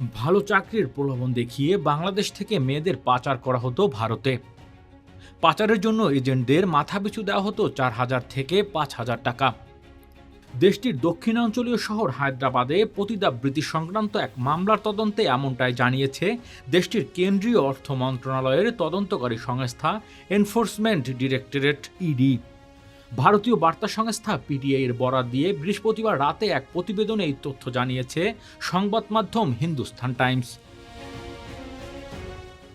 ভালো চাকরির প্রলোভন দেখিয়ে বাংলাদেশ থেকে মেয়েদের পাচার করা হতো ভারতে। পাচারের জন্য এজেন্টদের মাথাপিছু দেওয়া হতো চার হাজার থেকে পাঁচ হাজার টাকা। দেশটির দক্ষিণাঞ্চলীয় শহর হায়দ্রাবাদে পতিতাবৃত্তি সংক্রান্ত এক মামলার তদন্তে এমনটাই জানিয়েছে দেশটির কেন্দ্রীয় অর্থ মন্ত্রণালয়ের তদন্তকারী সংস্থা এনফোর্সমেন্ট ডিরেক্টরেট, ইডি। ভারতীয় বার্তা সংস্থা পিটিআই এর বরাত দিয়ে বৃহস্পতিবার রাতে এক প্রতিবেদনে এই তথ্য জানিয়েছে সংবাদ মাধ্যম হিন্দুস্তান টাইমস।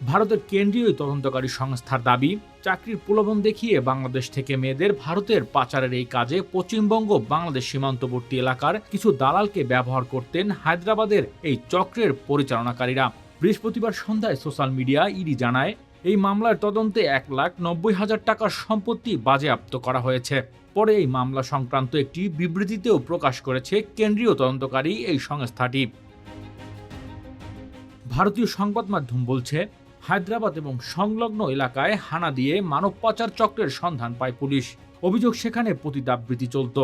ভারতের কেন্দ্রীয় তদন্তকারী সংস্থার দাবি, চাকরির প্রলোভন দেখিয়ে বাংলাদেশ থেকে মেয়েদের ভারতের পাচারের এই কাজে পশ্চিমবঙ্গ, বাংলাদেশ সীমান্তবর্তী এলাকার কিছু দালালকে ব্যবহার করতেন হায়দ্রাবাদের এই চক্রের পরিচালনাকারীরা। বৃহস্পতিবার সন্ধ্যায় সোশ্যাল মিডিয়া ইডি জানায় এই মামলার তদন্তে এক লাখ নব্বই হাজার টাকার সম্পত্তি বাজেয়াপ্ত করা হয়েছে। পরে এই মামলা সংক্রান্ত একটি বিবৃতিতেও প্রকাশ করেছে কেন্দ্রীয় তদন্তকারী এই সংস্থাটি। ভারতীয় সংবাদ মাধ্যম বলছে, হায়দ্রাবাদ এবং সংলগ্ন এলাকায় হানা দিয়ে মানব পাচার চক্রের সন্ধান পায় পুলিশ। অভিযোগ সেখানে পতিতাবৃত্তি চলত।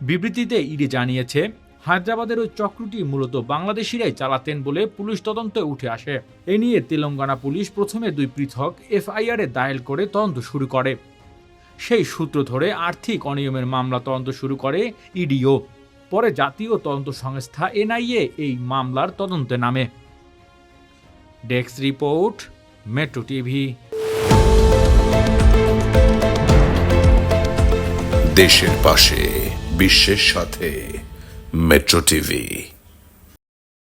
বিবৃতিতে ইডি জানিয়েছে হায়দ্রাবাদের ওই চক্রটি মূলত বাংলাদেশিরাই চালাতেন বলে পুলিশ তদন্তে উঠে আসে। এ নিয়ে তেলেঙ্গানা পুলিশ প্রথমে দুই পৃথক এফআইআর দায়ের করে তদন্ত শুরু করে। সেই সূত্র ধরে আর্থিক অনিয়মের মামলা তদন্ত শুরু করে ইডিও। পরে জাতীয় তদন্ত সংস্থা এনআইএ এই মামলার তদন্তে নামে। Desk report, Metro TV. দেশের পাশে, বিশ্বের সাথে। Metro TV